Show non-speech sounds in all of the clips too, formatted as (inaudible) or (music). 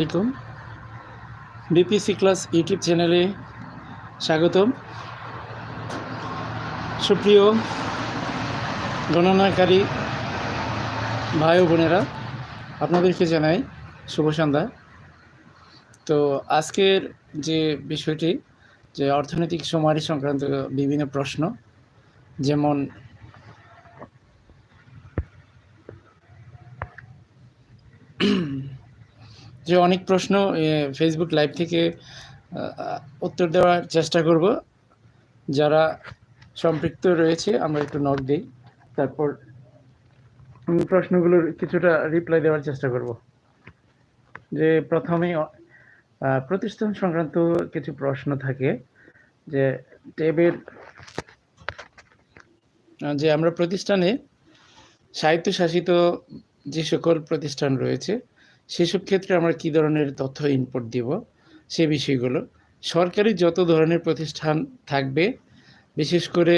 আলাইকুম BPC class YouTube চ্যানেলে স্বাগতম। সুপ্রিয় গণনাকারী ভাই ও বোনেরা, আপনাদেরকে জানাই শুভ সন্ধ্যা। তো আজকের যে বিষয়টি, যে অর্থনৈতিক সুমারি সংক্রান্ত বিভিন্ন প্রশ্ন, যেমন যে অনেক প্রশ্ন ফেসবুক লাইভ থেকে উত্তর দেওয়ার চেষ্টা করব। যারা সম্পৃক্ত রয়েছে আমরা একটু নক দিই। তারপর প্রশ্নগুলোর কিছুটা রিপ্লাই দেওয়ার চেষ্টা করব। যে প্রথমে প্রতিষ্ঠান সংক্রান্ত কিছু প্রশ্ন থাকে যে ট্যাবের আহ, যে আমরা প্রতিষ্ঠানে স্বায়ত্তশাসিত যে সকল প্রতিষ্ঠান রয়েছে সেসব ক্ষেত্রে আমরা কি ধরনের তথ্য ইনপুট দিব? সে বিষয়গুলো। সরকারি যত ধরনের প্রতিষ্ঠান থাকবে, বিশেষ করে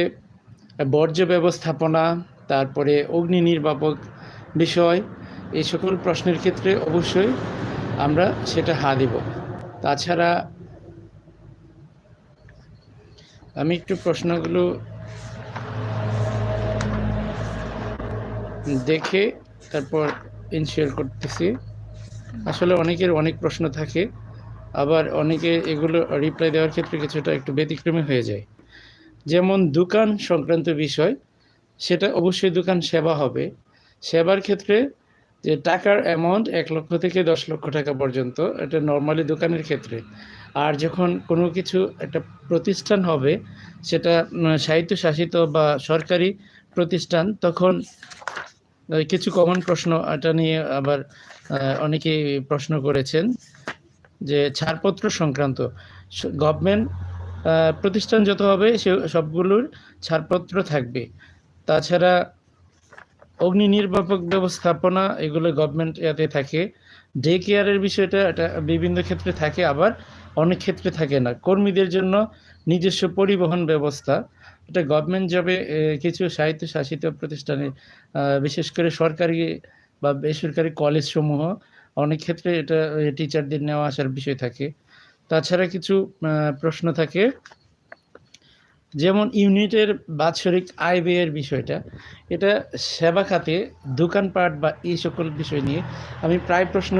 বর্জ্য ব্যবস্থাপনা, তারপরে অগ্নি নির্বাপক বিষয়, এই সকল প্রশ্নের ক্ষেত্রে অবশ্যই আমরা সেটা হা দিব। তাছাড়া আমি একটু প্রশ্নগুলো দেখে তারপর ইনশিওর করতেছি। আসলে অনেকের অনেক প্রশ্ন থাকে আবার অনেকে এগুলো রিপ্লাই দেওয়ার ক্ষেত্রে কিছুটা একটু ব্যতিক্রমী হয়ে যায়। যেমন দোকান সংক্রান্ত বিষয় সেটা অবশ্যই দোকান সেবা হবে। সেবার ক্ষেত্রে যে টাকার অ্যামাউন্ট এক লক্ষ থেকে দশ লক্ষ টাকা পর্যন্ত এটা নর্মালি দোকানের ক্ষেত্রে। আর যখন কোনো কিছু একটা প্রতিষ্ঠান হবে সেটা উম, স্বায়ত্তশাসিত বা সরকারি প্রতিষ্ঠান তখন কিছু কমন প্রশ্ন এটা নিয়ে আবার অনেকেই প্রশ্ন করেছেন যে ছাড়পত্র সংক্রান্ত গভর্নমেন্ট প্রতিষ্ঠান যত হবে সে সবগুলোর ছাড়পত্র থাকবে। তাছাড়া অগ্নি নির্বাপক ব্যবস্থাপনা এগুলো গভর্নমেন্ট ইয়াতে থাকে। ডে কেয়ারের বিষয়টা এটা বিভিন্ন ক্ষেত্রে থাকে, আবার অনেক ক্ষেত্রে থাকে না। কর্মীদের জন্য নিজস্ব পরিবহন ব্যবস্থা। এটা গভর্নমেন্ট জবে কিছু স্বায়ত্তশাসিত প্রতিষ্ঠানে বিশেষ করে সরকারি বা বেসরকারি কলেজ সমূহ, অনেক ক্ষেত্রে এটা টিচারদের নেওয়া আসার বিষয় থাকে। তাছাড়া কিছু প্রশ্ন থাকে। যেমন ইউনিটের বাৎসরিক আয় ব্যয়ের বিষয়টা, এটা সেবা খাতে, দোকানপাট বা এই সকল বিষয় নিয়ে আমি প্রায় প্রশ্ন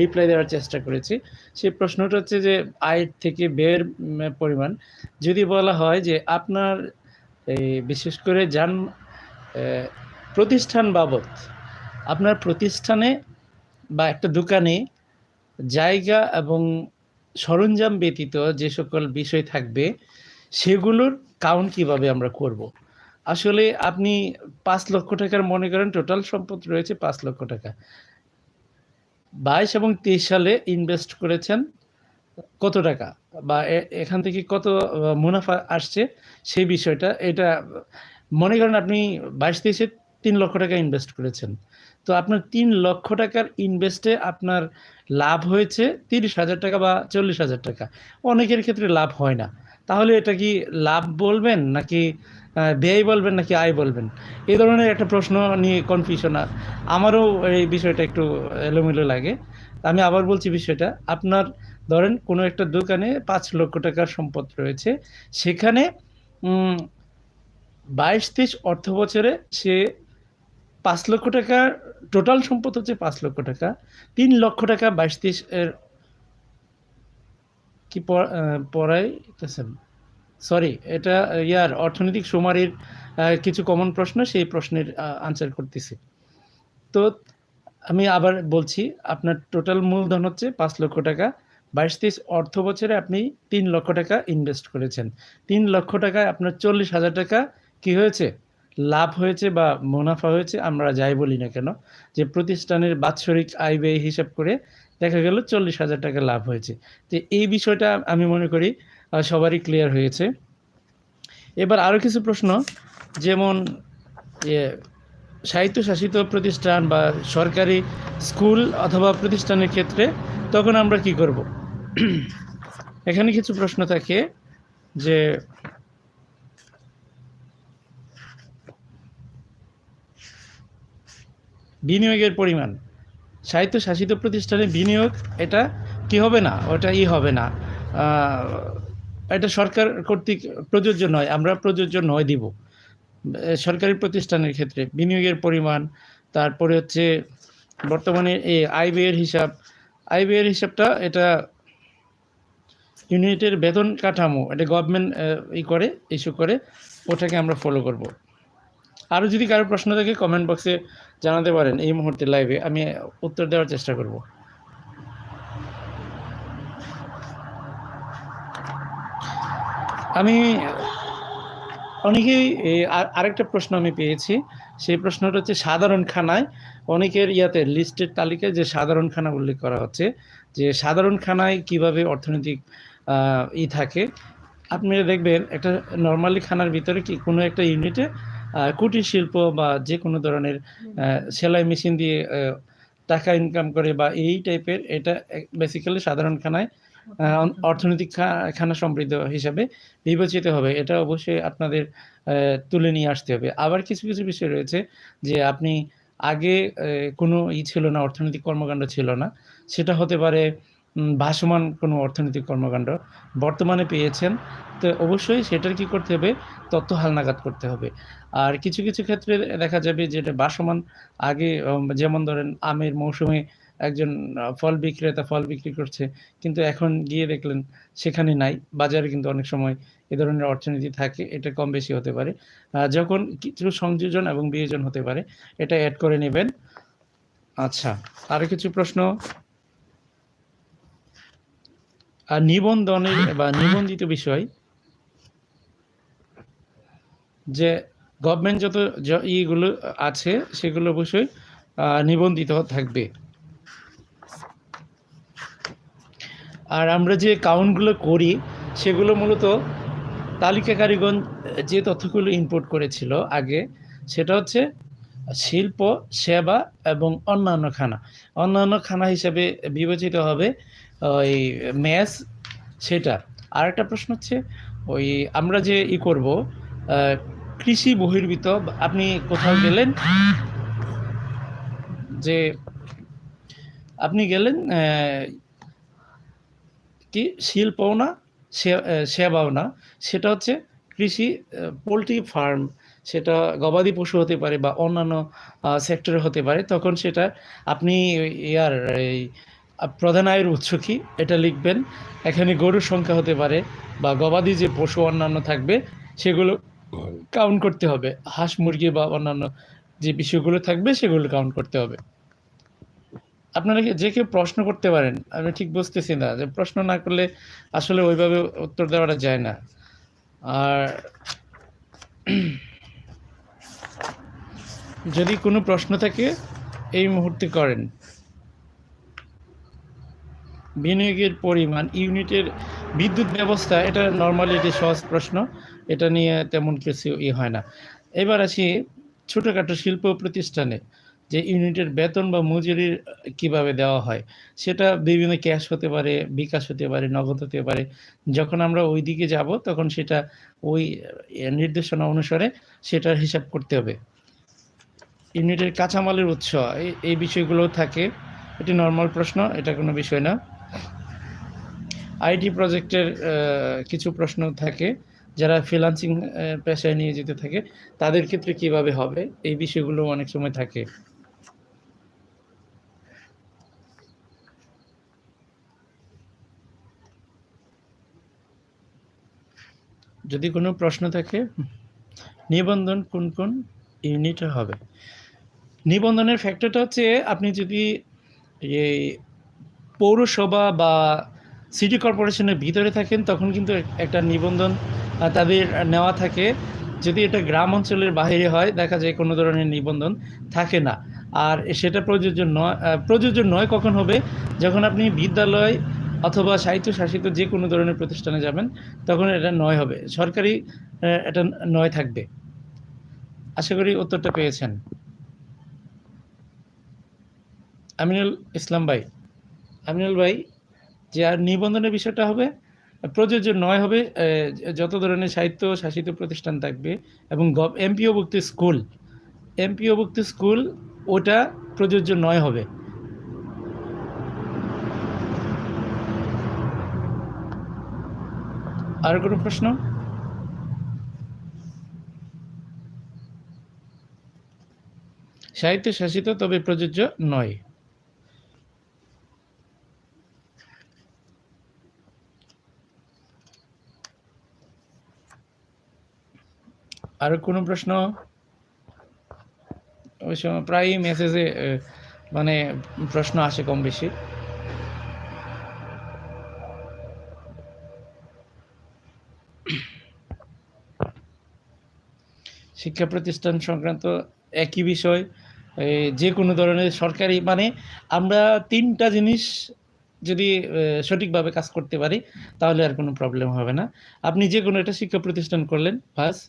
রিপ্লাই দেওয়ার চেষ্টা করেছি। সেই প্রশ্নটা হচ্ছে যে, আয়ের থেকে ব্যয়ের পরিমাণ। যদি বলা হয় যে, আপনার বিশেষ করে যান প্রতিষ্ঠান বাবদ আপনার প্রতিষ্ঠানে বা একটা দোকানে জায়গা এবং সরঞ্জাম ব্যতীত যে সকল বিষয় থাকবে, সেগুলোর কাউন্ট কীভাবে আমরা করব। আসলে আপনি পাঁচ লক্ষ টাকার মনে করেন টোটাল সম্পদ রয়েছে পাঁচ লক্ষ টাকা। বাইশ এবং তেইশ সালে ইনভেস্ট করেছেন কত টাকা? বা এখান থেকে কত মুনাফা আসছে? সেই বিষয়টা, এটা মনে করেন আপনি বাইশ, তেইশে তিন লক্ষ টাকা ইনভেস্ট করেছেন। তো আপনার তিন লক্ষ টাকার ইনভেস্টে আপনার লাভ হয়েছে তিরিশ হাজার টাকা বা চল্লিশ হাজার টাকা। অনেকের ক্ষেত্রে লাভ হয় না। তাহলে এটা কি লাভ বলবেন নাকি ব্যয় বলবেন নাকি আয় বলবেন? এই ধরনের একটা প্রশ্ন নিয়ে কনফিউশন আমারও এই বিষয়টা একটু এলোমেলো লাগে। আমি আবার বলছি বিষয়টা। আপনার ধরেন কোনো একটা দোকানে পাঁচ লক্ষ টাকার সম্পদ রয়েছে। সেখানে বাইশ তেইশ অর্থ বছরে সে পাঁচ লক্ষ টাকা টোটাল সম্পদ হচ্ছে পাঁচ লক্ষ টাকা। তিন লক্ষ টাকা বাইশ তেইশ এর কি পড়াইতেছেন? সরি এটা, ইয়ার অর্থনৈতিক সুমারির কিছু কমন প্রশ্ন, সেই প্রশ্নের আনসার করতেছি। তো আমি আবার বলছি, আপনার টোটাল মূলধন হচ্ছে পাঁচ লক্ষ টাকা, বাইশ তেইশ অর্থ বছরে আপনি তিন লক্ষ টাকা ইনভেস্ট করেছেন। তিন লক্ষ টাকায় আপনার চল্লিশ হাজার টাকা কি হয়েছে? লাভ হয়েছে বা মুনাফা হয়েছে, আমরা যাই বলি না কেন, যে প্রতিষ্ঠানের বাৎসরিক আয় ব্যয় হিসাব করে দেখা গেল চল্লিশ হাজার টাকা লাভ হয়েছে। তো এই বিষয়টা আমি মনে করি সবারই ক্লিয়ার হয়েছে। এবার আরও কিছু প্রশ্ন, যেমন স্বায়ত্তশাসিত প্রতিষ্ঠান বা সরকারি স্কুল অথবা প্রতিষ্ঠানের ক্ষেত্রে তখন আমরা কি করব? এখানে কিছু প্রশ্ন থাকে যে বিনিয়োগের পরিমাণ। সাহিত্য শাসিত প্রতিষ্ঠানে বিনিয়োগ, এটা কি হবে না? ওটা ই হবে না। এটা সরকার কর্তৃক প্রযোজ্য নয়, আমরা প্রযোজ্য নয় দিব। সরকারি প্রতিষ্ঠানের ক্ষেত্রে বিনিয়োগের পরিমাণ, তারপরে হচ্ছে বর্তমানে এই আয় ব্যয়ের হিসাব। আয় ব্যয়ের হিসাবটা এটা ইউনিটের বেতন কাঠামো, এটা গভর্নমেন্ট ই করে, ইস্যু করে, ওটাকে আমরা ফলো করব। আরও যদি কারও প্রশ্ন থাকে কমেন্ট বক্সে জানাতে পারেন এই মুহূর্তে লাইভে আমি উত্তর দেওয়ার চেষ্টা করব। আমি অনেকেই আর- আরেকটা প্রশ্ন আমি পেয়েছি। সেই প্রশ্নটা হচ্ছে সাধারণ খানায় অনেকের ইয়াতে লিস্টের তালিকায় যে সাধারণ খানা উল্লেখ করা হচ্ছে, যে সাধারণ খানায় কীভাবে অর্থনৈতিক ই থাকে। আপনি দেখবেন একটা নর্মালি খানার ভিতরে কি কোনো একটা ইউনিটে কুটির শিল্প বা যে কোনো ধরনের সেলাই মেশিন দিয়ে টাকা ইনকাম করে বা এই টাইপের এটা বেসিক্যালি সাধারণ খানায় অর্থনৈতিক খা- খানা সমৃদ্ধ হিসাবে বিবেচিত হবে। এটা অবশ্যই আপনাদের তুলে নিয়ে আসতে হবে। আবার কিছু কিছু বিষয় রয়েছে যে আপনি আগে কোনো ই ছিল না অর্থনৈতিক কর্মকাণ্ড ছিল না। সেটা হতে পারে ভাসমান কোনো অর্থনৈতিক কর্মকাণ্ড বর্তমানে পেয়েছেন। তো অবশ্যই সেটার কি করতে হবে? তথ্য হালনাগাদ করতে হবে। আর কিছু কিছু ক্ষেত্রে দেখা যাবে যেটা ভাসমান। আগে যেমন ধরেন আমের মৌসুমে একজন ফল বিক্রেতা ফল বিক্রি করছে। কিন্তু এখন গিয়ে দেখলেন সেখানে নাই। বাজারে কিন্তু অনেক সময় এ ধরনের অর্থনীতি থাকে। এটা কম বেশি হতে পারে। যখন কিছু সংযোজন এবং বিয়োজন হতে পারে, এটা অ্যাড করে নেবেন। আচ্ছা আরও কিছু প্রশ্ন? আর নিবন্ধনের বা নিবন্ধিত বিষয় যে গভর্নমেন্ট যত ইগুলো আছে, সেগুলো অবশ্যই নিবন্ধিত থাকবে। আর আমরা যে কাউন্টগুলো করি, সেগুলো মূলত তালিকাকারীগণ যে তথ্যগুলো ইনপুট করেছিল আগে, সেটা হচ্ছে শিল্প, সেবা এবং অন্যান্য খানা। অন্যান্য খানা হিসেবে বিবেচিত হবে ওই ম্যাস সেটা। আর একটা প্রশ্ন হচ্ছে, ওই আমরা যে ই করব কৃষি বহির্ভূত, আপনি কোথাও গেলেন? যে আপনি গেলেন কি শিল্পও না সেবাও না। সেটা হচ্ছে কৃষি পোলট্রি ফার্ম। সেটা গবাদি পশু হতে পারে বা অন্যান্য সেক্টরে হতে পারে, তখন সেটা আপনি ইয়ার এই প্রধান আয়ের উৎস কি? এটা লিখবেন। এখানে গরুর সংখ্যা হতে পারে বা গবাদি যে পশু অন্যান্য থাকবে, সেগুলো কাউন্ট করতে হবে। হাঁস, মুরগি বা অন্যান্য যে বিষয়গুলো থাকবে, সেগুলো কাউন্ট করতে হবে। আপনারা যে কেউ প্রশ্ন করতে পারেন, আমি ঠিক বুঝতেছি না, যে প্রশ্ন না করলে আসলে ওইভাবে উত্তর দেওয়াটা যায় না। আর যদি কোনো প্রশ্ন থাকে, এই মুহূর্তে করেন। বিনিয়োগের পরিমাণ, ইউনিটের বিদ্যুৎ ব্যবস্থা, এটা নর্মালি এটি সহজ প্রশ্ন। এটা নিয়ে তেমন কিছু ই হয় না। এবার আসি ছোটোখাটো শিল্প প্রতিষ্ঠানে, যে ইউনিটের বেতন বা মজুরি কীভাবে দেওয়া হয়, সেটা বিভিন্ন ক্যাশ হতে পারে, বিকাশ হতে পারে, নগদ হতে পারে। যখন আমরা ওই দিকে যাব, তখন সেটা ওই নির্দেশনা অনুসারে সেটার হিসাব করতে হবে। ইউনিটের কাঁচামালের উৎস এই বিষয়গুলো থাকে। এটি নর্মাল প্রশ্ন, এটা কোনো বিষয় না। আইটি প্রজেক্টের কিছু প্রশ্ন থাকে। যারা ফ্রিলান্সিং পেশায় নিয়ে যেতে থাকে, তাদের ক্ষেত্রে কীভাবে হবে? এই বিষয়গুলো অনেক সময় থাকে। যদি কোনো প্রশ্ন থাকে, নিবন্ধন কোন কোন ইউনিটে হবে? নিবন্ধনের ফ্যাক্টরটা হচ্ছে আপনি যদি এই পৌরসভা বা সিটি কর্পোরেশনের ভিতরে থাকেন, তখন কিন্তু একটা নিবন্ধন তাদের নেওয়া থাকে। যদি এটা গ্রাম অঞ্চলের বাইরে হয়, দেখা যায় কোনো ধরনের নিবন্ধন থাকে না। আর সেটা প্রযোজ্য নয় প্রযোজ্য নয় কখন হবে? যখন আপনি বিদ্যালয় অথবা সাহিত্য শাসিত যে কোনো ধরনের প্রতিষ্ঠানে যাবেন, তখন এটা নয় হবে। সরকারি এটা নয় থাকবে। আশা করি উত্তরটা পেয়েছেন। আমিনুল ইসলাম ভাই। আমিনুল ভাই, যে আর নিবন্ধনের বিষয়টা হবে, প্রযোজ্য নয় হবে যত ধরনের সাহিত্য শাসিত প্রতিষ্ঠান থাকবে এবং এমপিওভুক্ত স্কুল এমপিওভুক্ত স্কুল, ওটা প্রযোজ্য নয় হবে। আর কোনো প্রশ্ন? সাহিত্য শাসিত তবে প্রযোজ্য নয়। আর কোনো প্রশ্ন? সময় প্রায়ই মেসেজে মানে প্রশ্ন আসে কম বেশি। শিক্ষা প্রতিষ্ঠান সংক্রান্ত একই বিষয় যে কোনো ধরনের সরকারি মানে আমরা তিনটা জিনিস যদি সঠিকভাবে কাজ করতে পারি, তাহলে আর কোনো প্রবলেম হবে না। আপনি যে কোনো একটা শিক্ষা প্রতিষ্ঠান করলেন ফার্স্ট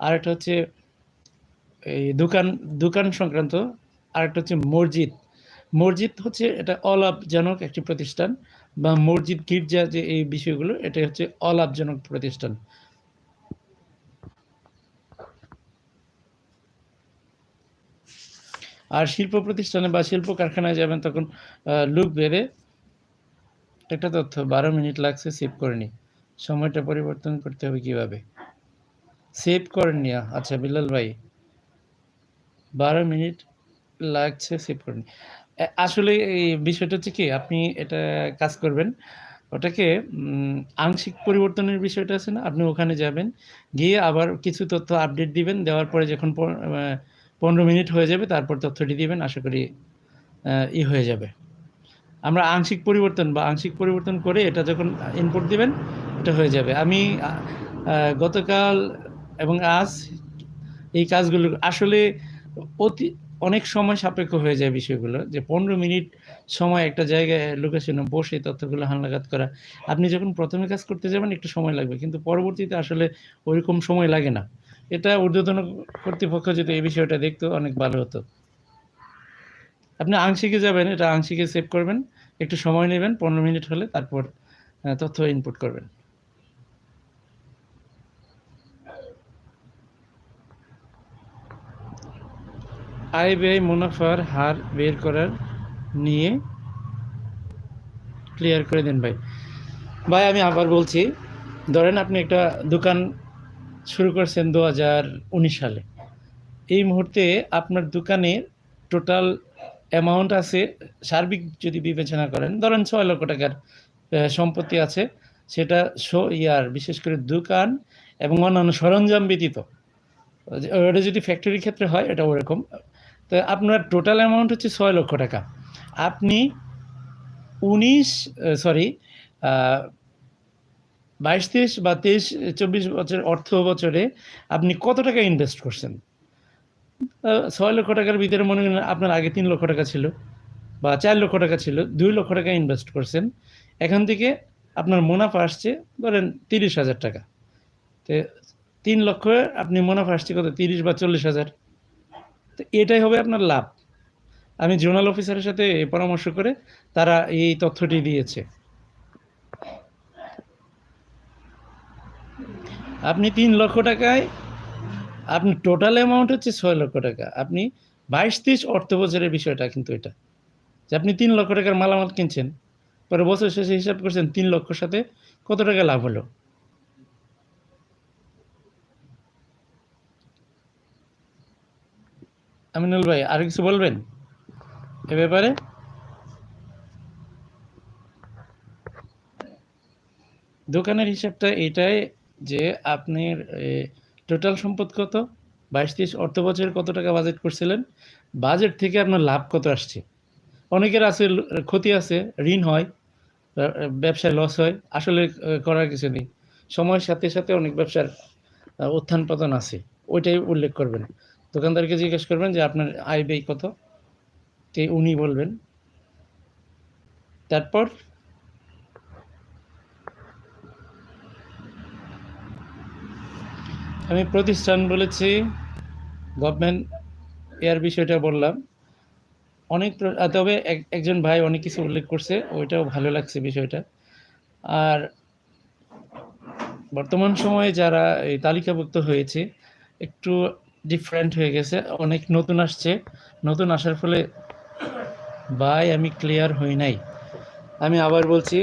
আর একটা হচ্ছে এই দোকান দোকান সংক্রান্ত আর একটা হচ্ছে মসজিদ। মসজিদ হচ্ছে এটা অলাভজনক একটি প্রতিষ্ঠান বা মসজিদ গির্জা যে এই বিষয়গুলো, এটা হচ্ছে অলাভজনক প্রতিষ্ঠান। আর শিল্প প্রতিষ্ঠানে বা শিল্প কারখানায় যাবেন তখন লুক বেড়ে একটা তথ্য, বারো মিনিট লাগছে সেভ করে নি। সময়টা পরিবর্তন করতে হবে কীভাবে? সেভ করেন নিয়া। আচ্ছা বিল্লাল ভাই, বারো মিনিট লাগছে সেভ করেন আসলে এই বিষয়টা হচ্ছে কি, আপনি এটা কাজ করবেন, ওটাকে আংশিক পরিবর্তনের বিষয়টা আছে না, আপনি ওখানে যাবেন, গিয়ে আবার কিছু তথ্য আপডেট দিবেন, দেওয়ার পরে যখন পনেরো মিনিট হয়ে যাবে, তারপর তথ্যটি দিবেন, আশা করি ই হয়ে যাবে। আমরা আংশিক পরিবর্তন বা আংশিক পরিবর্তন করে এটা যখন ইনপুট দিবেন, এটা হয়ে যাবে। আমি গতকাল এবং আজ এই কাজগুলো আসলে অতি অনেক সময় সাপেক্ষ হয়ে যায় বিষয়গুলো, যে পনেরো মিনিট সময় একটা জায়গায় লোকেশনে বসে তথ্যগুলো হালনাগাদ করা। আপনি যখন প্রথমে কাজ করতে যাবেন, একটু সময় লাগবে। কিন্তু পরবর্তীতে আসলে ওইরকম সময় লাগে না। এটা ঊর্ধ্বতন কর্তৃপক্ষ যদি এই বিষয়টা দেখতো, অনেক ভালো হতো। আপনি আংশিকে যাবেন, এটা আংশিকে সেভ করবেন। একটু সময় নেবেন, পনেরো মিনিট হলে তারপর তথ্য ইনপুট করবেন। আয় ব্যয় মুনাফার হার বের করার নিয়ে ক্লিয়ার করে দেন ভাই। ভাই, আমি আবার বলছি, ধরেন আপনি একটা দোকান শুরু করেছেন দু হাজার উনিশ সালে। এই মুহূর্তে আপনার দোকানে টোটাল অ্যামাউন্ট আছে, সার্বিক যদি বিবেচনা করেন, ধরেন ছয় লক্ষ টাকার সম্পত্তি আছে, সেটা শো ইয়ার, বিশেষ করে দোকান এবং অন্যান্য সরঞ্জাম ব্যতীত। ওটা যদি ফ্যাক্টরির ক্ষেত্রে হয়, এটা ওরকম। তো আপনার টোটাল অ্যামাউন্ট হচ্ছে ছয় লক্ষ টাকা। আপনি উনিশ সরি বাইশ, তেইশ বা তেইশ, চব্বিশ বছর, অর্থ বছরে আপনি কত টাকা ইনভেস্ট করছেন? ছয় লক্ষ টাকার ভিতরে মনে করেন আপনার আগে তিন লক্ষ টাকা ছিল বা চার লক্ষ টাকা ছিল, দুই লক্ষ টাকা ইনভেস্ট করছেন। এখান থেকে আপনার মুনাফা আসছে ধরেন তিরিশ হাজার টাকা। তো তিন লক্ষ, আপনি মুনাফা আসছে কত? তিরিশ বা চল্লিশ হাজার। তো এটাই হবে আপনার লাভ। আমি জোনাল অফিসারের সাথে পরামর্শ করে তারা এই তথ্যটি দিয়েছে। আপনি তিন লক্ষ টাকায়, আপনি টোটাল অ্যামাউন্ট হচ্ছে ছয় লক্ষ টাকা। আপনি বাইশ তিরিশ অর্থ বছরের বিষয়টা কিন্তু এটা। যে আপনি তিন লক্ষ টাকার মালামাল কিনছেন, পরে বছর শেষে হিসাব করছেন তিন লক্ষর সাথে কত টাকা লাভ হলো? আমিনুল ভাই, আর কিছু বলবেন এ ব্যাপারে? দোকানের হিসাবটা এটাই যে আপনার টোটাল সম্পদ কত? বাইশ তিরিশ অর্থ বছরে কত টাকা বাজেট করছিলেন? বাজেট থেকে আপনার লাভ কত আসছে? অনেকের আছে, ক্ষতি আছে, ঋণ হয় ব্যবসায় লস হয়, আসলে করার কিছু নেই। সময়ের সাথে সাথে অনেক ব্যবসার উত্থান পতন আছে, ওইটাই উল্লেখ করবেন। দোকানদারকে জিজ্ঞেস করবেন যে আপনার আয় ব্যয় কত? তে উনি বলবেন। তারপর আমি প্রতিষ্ঠান বলেছি গভর্নমেন্ট এর বিষয়টা বললাম। অনেক তবে একজন ভাই অনেক কিছু উল্লেখ করছে, ওইটাও ভালো লাগছে বিষয়টা। আর বর্তমান সময়ে যারা এই তালিকাভুক্ত হয়েছে, একটু ডিফারেন্ট হয়ে গেছে, অনেক নতুন আসছে। নতুন আসার ফলে ভাই, আমি ক্লিয়ার হই নাই। আমি আবার বলছি,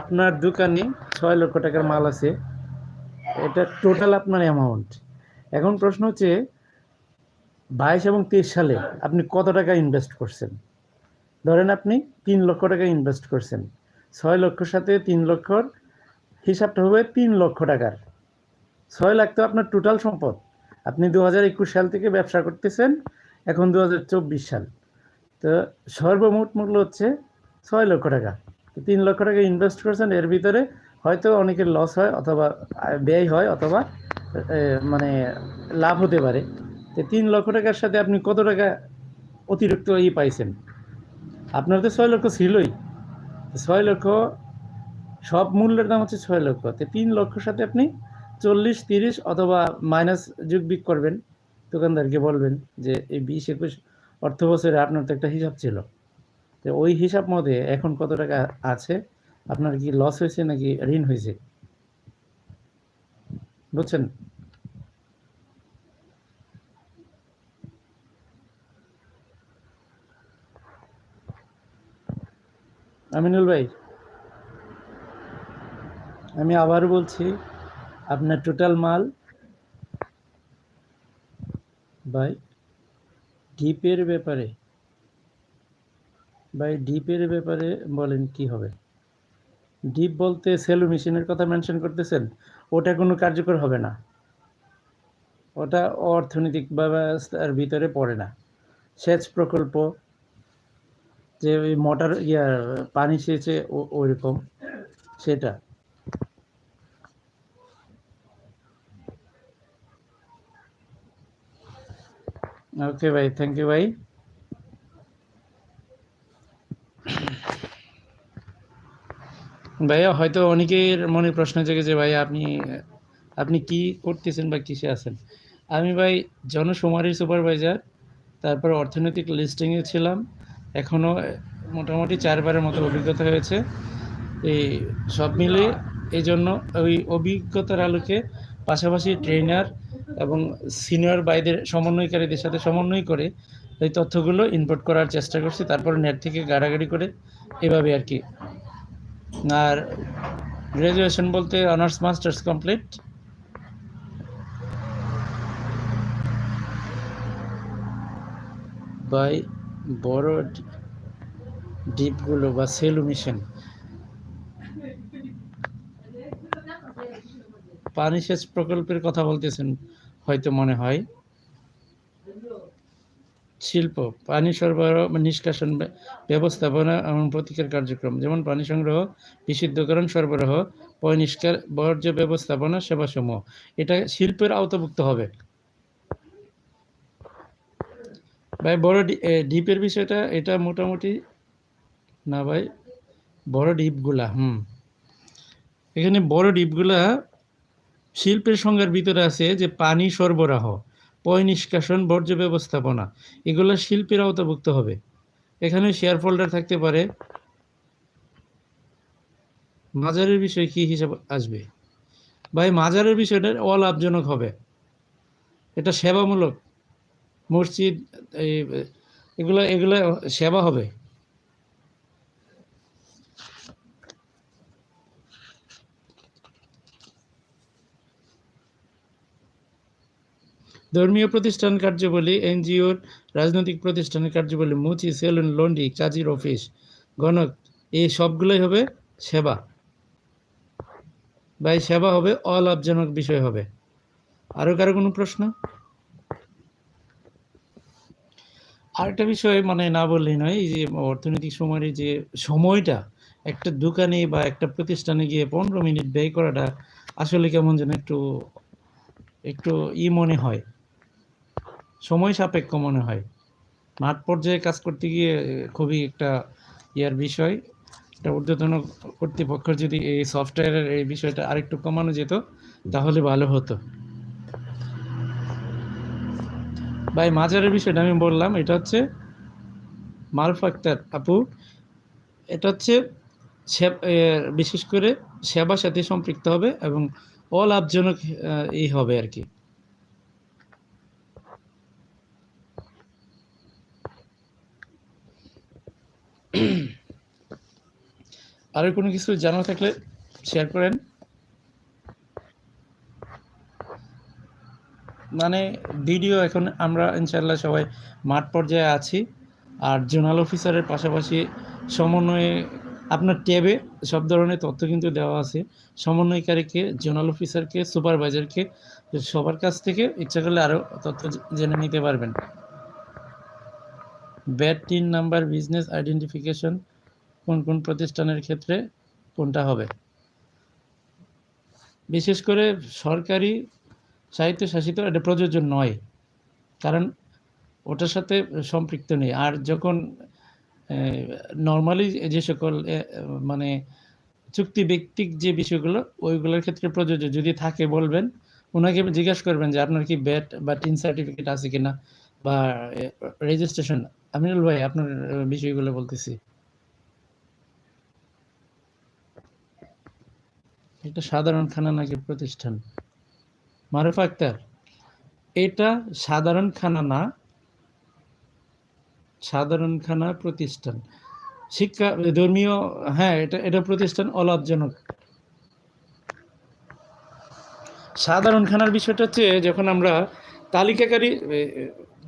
আপনার দোকানে ছয় লক্ষ টাকার মাল আছে। এটা টোটাল আপনার অ্যামাউন্ট এখন প্রশ্ন হচ্ছে, বাইশ এবং তেইশ সালে আপনি কত টাকা ইনভেস্ট করছেন? ধরেন আপনি তিন লক্ষ টাকা ইনভেস্ট করছেন। ছয় লক্ষর সাথে তিন লক্ষর হিসাবটা হবে তিন লক্ষ টাকার। ছয় লাখ তো আপনার টোটাল সম্পদ। আপনি দু হাজার একুশ সাল থেকে ব্যবসা করতেছেন, এখন দু হাজার চব্বিশ সাল। তো সর্বমোট মূল্য হচ্ছে ছয় লক্ষ টাকা। তিন লক্ষ টাকা ইনভেস্ট করছেন, এর ভিতরে হয়তো অনেকের লস হয় অথবা ব্যয় হয় অথবা মানে লাভ হতে পারে। তো তিন লক্ষ টাকার সাথে আপনি কত টাকা অতিরিক্ত ই পাইছেন? আপনার তো ছয় লক্ষ ছিলই। ছয় লক্ষ, সব মূল্যের দাম হচ্ছে ছয় লক্ষ। তো তিন লক্ষর সাথে আপনি চল্লিশ, তিরিশ অথবা মাইনাস যোগ বিক করবেন, দোকানদারকে বলবেন যে এই বিশ, একুশ অর্থ বছরে আপনার তো একটা হিসাব ছিল। তো ওই হিসাব মতে এখন কত টাকা আছে? আপনার কি লস হয়েছে নাকি ঋণ হয়েছে? বুঝছেন? আমিনুল ভাই, আমি আবার বলছি আপনার টোটাল মাল বাই ডিপের ব্যাপারে বাই ডিপের ব্যাপারে বলেন কি হবে? ডিপ বলতে সেলো মেশিনের কথা মেনশন করতেছেন, ওটা কোনো কার্যকর হবে না। ওটা অর্থনৈতিক ব্যবস্থার ভিতরে পড়ে না। সেচ প্রকল্প, যে ওই মোটর, ইয়া, পানি সেচে ওইরকম, সেটা। ওকে ভাই থ্যাংক ইউ ভাই ভাইয়া হয়তো অনেকের মনে প্রশ্ন জেগে যে, ভাই, আপনি আপনি কি করতেছেন বা কিসে আছেন? আমি, ভাই জনশুমারির সুপারভাইজার, তারপর অর্থনৈতিক লিস্টিংয়ে ছিলাম। এখনও মোটামুটি চারবারের মতো অভিজ্ঞতা হয়েছে। এই সব মিলিয়ে এই জন্য ওই অভিজ্ঞতার আলোকে পাশাপাশি ট্রেনার এবং সিনিয়র বাইদের সমন্বয়কারীদের সাথে সমন্বয় করে এই তথ্যগুলো ইনপুট করার চেষ্টা করছি, তারপর নেট থেকে গাড়াগাড়ি করে এভাবে আর কি। আর গ্র্যাজুয়েশন বলতে অনার্স মাস্টার্স কমপ্লিট বাই বড় ডিপগুলো বা সেলু পানি সেচ প্রকল্পের কথা বলতেছেন, হয়তো মনে হয়। শিল্প, পানি সরবরাহ, নিষ্কাশন ব্যবস্থাপনা এবং প্রতিকার কার্যক্রম, যেমন পানি সংগ্রহ, বিশুদ্ধকরণ সরবরাহ পয়নিষ্কার বর্জ্য ব্যবস্থাপনা, সেবাসমূহ। এটা শিল্পের আওতাভুক্ত হবে। ভাই, বড় ডিপের বিষয়টা, এটা মোটামুটি না ভাই, বড় ডিপগুলা, হুম। এখানে বড় ডিপগুলা শিল্পের সংজ্ঞার ভিতরে আছে যে পানি সরবরাহ, পয় নিষ্কাশন, বর্জ্য ব্যবস্থাপনা, এগুলো শিল্পের আওতাভুক্ত হবে। এখানে শেয়ার ফোল্ডার থাকতে পারে। মাজারের বিষয় কি হিসাব আসবে? ভাই, মাজারের বিষয়টা অলাভজনক হবে। এটা সেবামূলক। মসজিদ এগুলো এগুলো সেবা হবে। ধর্মীয় প্রতিষ্ঠান কার্যাবলী এনজিওর রাজনৈতিক প্রতিষ্ঠানের কার্যাবলী, মুচি, সেলুন, লন্ডি, কাজীর অফিস, গণক, এই সবগুলোই হবে সেবা। বা সেবা হবে অলাভজনক বিষয় হবে। আরও কারও কোনো প্রশ্ন? আরেকটা বিষয় মানে না বললেই নয়, এই যে অর্থনৈতিক সময়ের যে সময়টা, একটা দোকানে বা একটা প্রতিষ্ঠানে গিয়ে পনেরো মিনিট ব্যয় করাটা আসলে কেমন যেন একটু একটু ই মনে হয়। সময় সাপেক্ষ মনে হয়। মাঠ পর্যায়ে কাজ করতে গিয়ে, খুবই একটা ইয়ার বিষয়। এটা ঊর্ধ্বতন কর্তৃপক্ষ যদি এই সফটওয়্যারের এই বিষয়টা আরেকটু কমানো যেত, তাহলে ভালো হতো। ভাই, মাজারের বিষয়টা আমি বললাম, এটা হচ্ছে মালফাক্তার আপু। এটা হচ্ছে বিশেষ করে সেবার সাথে সম্পৃক্ত হবে এবং অলাভজনক এই হবে আর কি। আরও কোনো কিছু জানা থাকলে শেয়ার করেন। মানে ভিডিও এখন আমরা ইনশাল্লাহ সবাই মাঠ পর্যায়ে আছি। আর জোনাল অফিসারের পাশাপাশি সমন্বয়ে আপনার ট্যাবে সব ধরনের তথ্য কিন্তু দেওয়া আছে। সমন্বয়কারীকে জোনাল অফিসারকে সুপারভাইজারকে সবার কাছ থেকে ইচ্ছা করলে আরও তথ্য জেনে নিতে পারবেন। VAT TIN number business identification কোন কোন প্রতিষ্ঠানের ক্ষেত্রে কোনটা হবে। বিশেষ করে সরকারি স্বায়ত্তশাসিত এটা প্রযোজ্য নয়, কারণ ওটার সাথে সম্পৃক্ত নেই। আর যখন নর্মালি যে সকল মানে চুক্তি ব্যক্তিক যে বিষয়গুলো, ওইগুলোর ক্ষেত্রে প্রযোজ্য। যদি থাকে বলবেন, ওনাকে জিজ্ঞাসা করবেন যে আপনার কি ব্যাট বা টিন সার্টিফিকেট আছে কিনা বা রেজিস্ট্রেশন আমিনুল ভাই, আপনার বিষয়গুলো বলতেছি। এটা সাধারণ খানা নাকি প্রতিষ্ঠান। মারুফ আক্তার, এটা সাধারণ খানা না সাধারণ খানা প্রতিষ্ঠান। শিক্ষা, ধর্মীয় হ্যাঁ এটা এটা প্রতিষ্ঠান অলাভজনক। সাধারণ খানার বিষয়টা হচ্ছে, যখন আমরা তালিকাকারী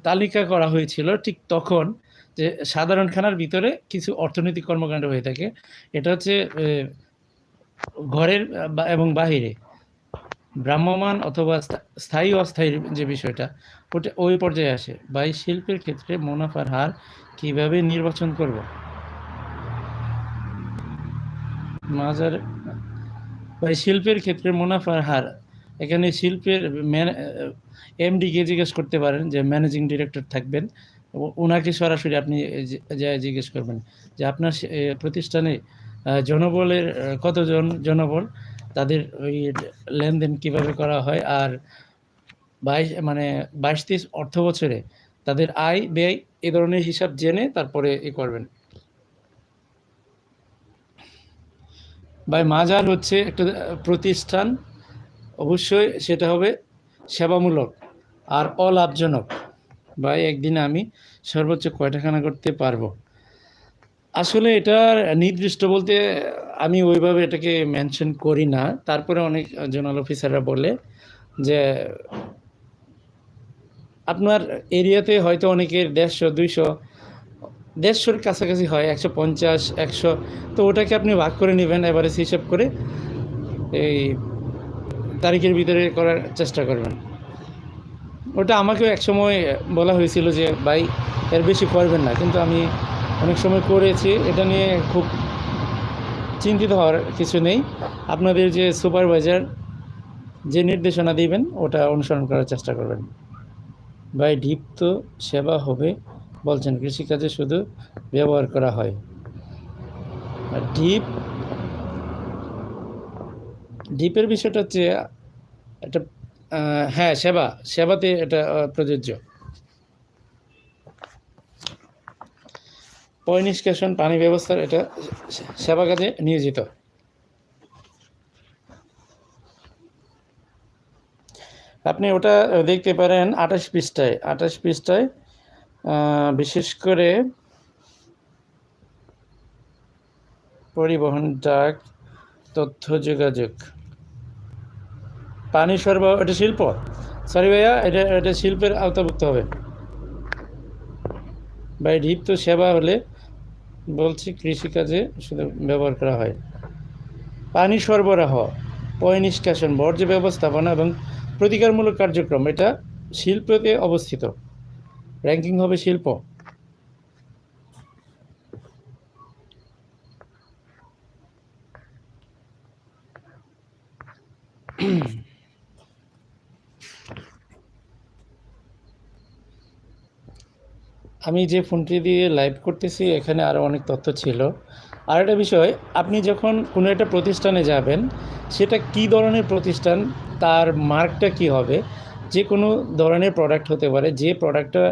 তালিকা করা হয়েছিল ঠিক তখন যে সাধারণ খানার ভিতরে কিছু অর্থনৈতিক কর্মকাণ্ড হয়ে থাকে। এটা হচ্ছে ঘরের এবং বাহিরে। ভ্রাম্যমান অথবা স্থায়ী অস্থায়ী যে বিষয়টা, ওটা ওই পর্যায়ে আসে। বা এই শিল্পের ক্ষেত্রে মুনাফার হার কীভাবে নির্বাচন করব? মাজার বা শিল্পের ক্ষেত্রে মুনাফার হার, এখানে শিল্পের এমডিকে জিজ্ঞেস করতে পারেন যে ম্যানেজিং ডিরেক্টর থাকবেন। ওনাকে সরাসরি আপনি জিজ্ঞেস করবেন যে আপনার প্রতিষ্ঠানে জনবলের কতজন জনবল, তাদের ওই লেনদেন কীভাবে করা হয় আর বাইশ মানে বাইশ তেইশ অর্থ বছরে তাদের আয় ব্যয় এ ধরনের হিসাব জেনে তারপরে এ করবেন। ভাই, মাজার হচ্ছে একটা প্রতিষ্ঠান। অবশ্যই সেটা হবে সেবামূলক আর অলাভজনক। ভাই, একদিনে আমি সর্বোচ্চ কয়টা খানা করতে পারব? আসলে এটা নির্দিষ্ট বলতে আমি ওইভাবে এটাকে মেনশন করি না। তারপরে অনেক জোনাল অফিসাররা বলে যে, আপনার এরিয়াতে হয়তো অনেকের দেড়শো, দুইশো, দেড়শোর কাছাকাছি হয়, একশো পঞ্চাশ, একশো। তো ওটাকে আপনি ভাগ করে নেবেন এবারে হিসাব করে এই তারিখের ভিতরে করার চেষ্টা করবেন। ওটা আমাকেও একসময় বলা হয়েছিল যে, ভাই, এর বেশি করবেন না। কিন্তু আমি অনেক সময় করেছি, এটা নিয়ে খুব চিন্তিত হওয়ার কিছু নেই। আপনাদের যে সুপারভাইজার যে নির্দেশনা দিবেন, ওটা অনুসরণ করার চেষ্টা করবেন। ডিপ তো সেবা হবে বলছেন, কৃষিকাজে শুধু ব্যবহার করা হয়। আর ডিপ ডিপের বিষয়টা হচ্ছে, একটা হ্যাঁ সেবা, সেবাতে এটা প্রযোজ্য। পয় নিষ্কাশন পানি ব্যবস্থার এটা সেবা কাজে নিয়োজিত। আপনি ওটা দেখতে পারেন আঠাশ পৃষ্ঠায়। আঠাশ পৃষ্ঠায় বিশেষ করে পরিবহন, ডাক, তথ্য, যোগাযোগ। পানি সরবরাহ, এটা শিল্প? সরি ভাইয়া, এটা এটা শিল্পের আওতাভুক্ত হবে। বা তো সেবা হলে বলছি, কৃষিকাজে শুধু ব্যবহার করা হয়। পানি সরবরাহ, পয় নিষ্কাশন, বর্জ্য ব্যবস্থাপনা এবং প্রতিকারমূলক কার্যক্রম, এটা শিল্পতে অবস্থিত। র্যাঙ্কিং হবে শিল্প। আমি যে ফোনটি দিয়ে লাইভ করতেছি, এখানে আরও অনেক তথ্য ছিল। আর একটা বিষয়, আপনি যখন কোনো একটা প্রতিষ্ঠানে যাবেন, সেটা কি ধরনের প্রতিষ্ঠান, তার মার্কটা কি হবে, যে কোনো ধরনের প্রোডাক্ট হতে পারে, যে প্রোডাক্টটা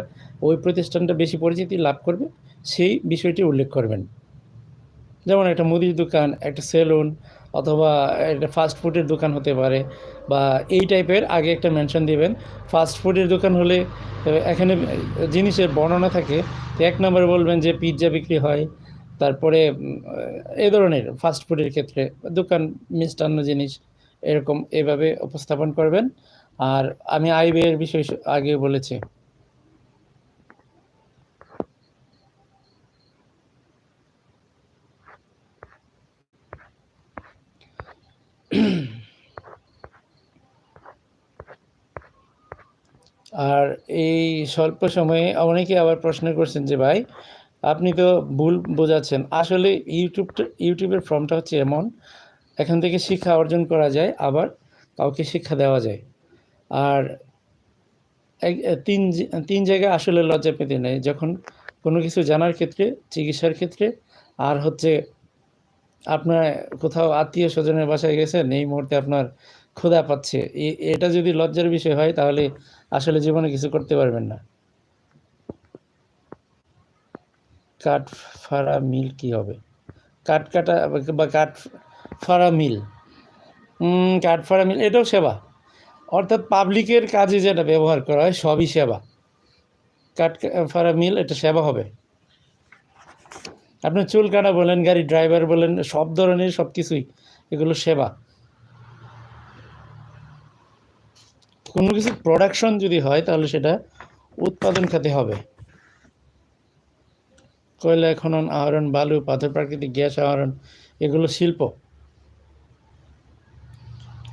ওই প্রতিষ্ঠানটা বেশি পরিচিতি লাভ করবে, সেই বিষয়টি উল্লেখ করবেন। যেমন একটা মুদির দোকান, একটা সেলুন অথবা একটা ফাস্ট ফুডের দোকান হতে পারে বা এই টাইপের আগে একটা মেনশন দিবেন। ফাস্ট ফুডের দোকান হলে, এখানে জিনিসের বর্ণনা থাকে। এক নম্বর বলবেন যে পিৎজা বিক্রি হয়, তারপরে, এ ধরনের ফাস্ট ফুডের ক্ষেত্রে দোকান মিষ্টান্ন জিনিস এরকম এভাবে উপস্থাপন করবেন। আর আমি আয় ব্যয়ের বিষয় আগে বলেছি। (clears throat) আর এই স্বল্প সময়ে অনেকে আবার প্রশ্ন করছেন যে, ভাই, আপনি তো ভুল বোঝাচ্ছেন। আসলে ইউটিউবটা ইউটিউবের ফর্মটা হচ্ছে এমন, এখান থেকে শিক্ষা অর্জন করা যায়, আবার কাউকে শিক্ষা দেওয়া যায়। আর তিন তিন জায়গায় আসলে লজ্জা পেতে নেই। যখন কোনো কিছু জানার ক্ষেত্রে, চিকিৎসার ক্ষেত্রে, আর হচ্ছে আপনার কোথাও আত্মীয় স্বজনের বাসায় গেছেন, এই মুহূর্তে আপনার ক্ষুধা পাচ্ছে। এটা যদি লজ্জার বিষয় হয়, তাহলে আসলে জীবনে কিছু করতে পারবেন না। কাঠ ফাড়া মিল কি হবে? কাঠ কাটা বা কাঠ ফাড়া মিল? কাঠ ফাড়া মিল, এটাও সেবা। অর্থাৎ পাবলিকের কাজে যেটা ব্যবহার করা হয়, সবই সেবা। কাঠ ফাড়া মিল, এটা সেবা হবে। আপনি চুল কাটা বলেন, গাড়ি ড্রাইভার বলেন, সব ধরনের সব কিছুই এগুলো সেবা। কোনো কিছু প্রোডাকশন যদি হয়, তাহলে সেটা উৎপাদন খাতে হবে। কয়লা খনন, আহরণ, বালু, পাথর, প্রাকৃতিক গ্যাস, আহরণ, এগুলো শিল্প।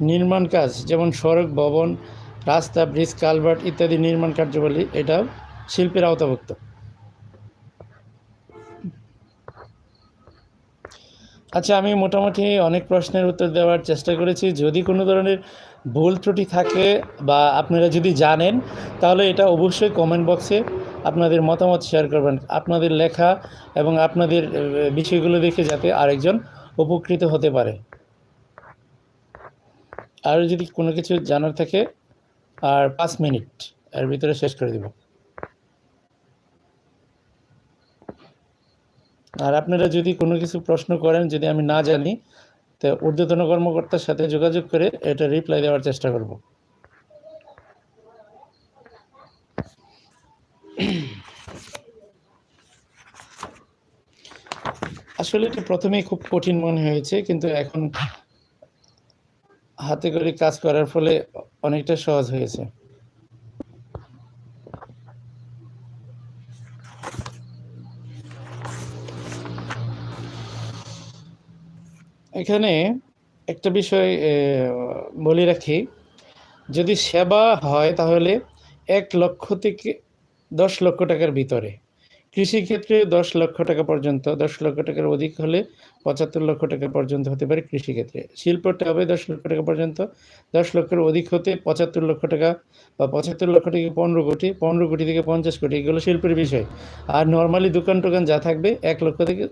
নির্মাণ কাজ, যেমন সড়ক, ভবন, রাস্তা, ব্রিজ, কালভার্ট ইত্যাদি নির্মাণ কার্যবলী, এটা শিল্পের আওতাভুক্ত। আচ্ছা আমি মোটামুটি অনেক প্রশ্নের উত্তর দেওয়ার চেষ্টা করেছি। যদি কোনো ধরনের ভুল ত্রুটি থাকে বা আপনারা যদি জানেন, তাহলে এটা অবশ্যই কমেন্ট বক্সে আপনাদের মতামত শেয়ার করবেন। আপনাদের লেখা এবং আপনাদের বিষয়গুলো দেখে যাতে আরেকজন উপকৃত হতে পারে। আর যদি কোনো কিছু জানার থাকে, আর পাঁচ মিনিট, এর ভিতরে শেষ করে দিব। আর আপনারা যদি কোনো কিছু প্রশ্ন করেন, যদি আমি না জানি, তো ঊর্ধ্বতন কর্মকর্তার সাথে যোগাযোগ করে এটা রিপ্লাই দেওয়ার চেষ্টা করব। আসলে এটা প্রথমেই খুব কঠিন মনে হয়েছে, কিন্তু এখন হাতে করে কাজ করার ফলে অনেকটা সহজ হয়েছে। এখানে একটা বিষয় বলে রাখি। যদি সেবা হয় তাহলে এক লক্ষ থেকে দশ লক্ষ টাকার ভিতরে। কৃষিক্ষেত্রে দশ লক্ষ টাকা পর্যন্ত, দশ লক্ষ টাকার অধিক হলে পঁচাত্তর লক্ষ টাকা পর্যন্ত হতে পারে কৃষিক্ষেত্রে। শিল্পটা হবে দশ লক্ষ টাকা পর্যন্ত, দশ লক্ষের অধিক হতে পঁচাত্তর লক্ষ টাকা বা পঁচাত্তর লক্ষ থেকে পনেরো কোটি পনেরো কোটি থেকে পঞ্চাশ কোটি, এগুলো শিল্পের বিষয়। আর নর্মালি দোকান টোকান যা থাকবে, এক লক্ষ থেকে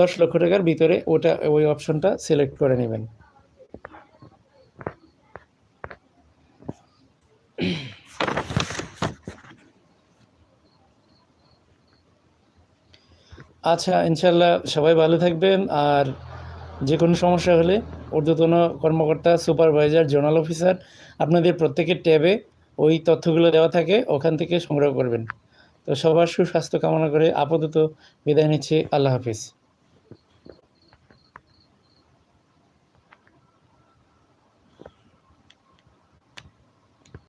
দশ লক্ষ টাকার ভিতরে ওটা, ওই অপশনটা সিলেক্ট করে নেবেন। আচ্ছা ইনশাল্লাহ সবাই ভালো থাকবেন। আর যে কোনো সমস্যা হলে ঊর্ধ্বতন কর্মকর্তা, সুপারভাইজার, জোনাল অফিসার আপনাদের প্রত্যেকের ট্যাবে ওই তথ্যগুলো দেওয়া থাকে, ওখান থেকে সংগ্রহ করবেন। তো সবার সুস্বাস্থ্য কামনা করে আপাতত বিদায় নিচ্ছি। আল্লাহ হাফিজ।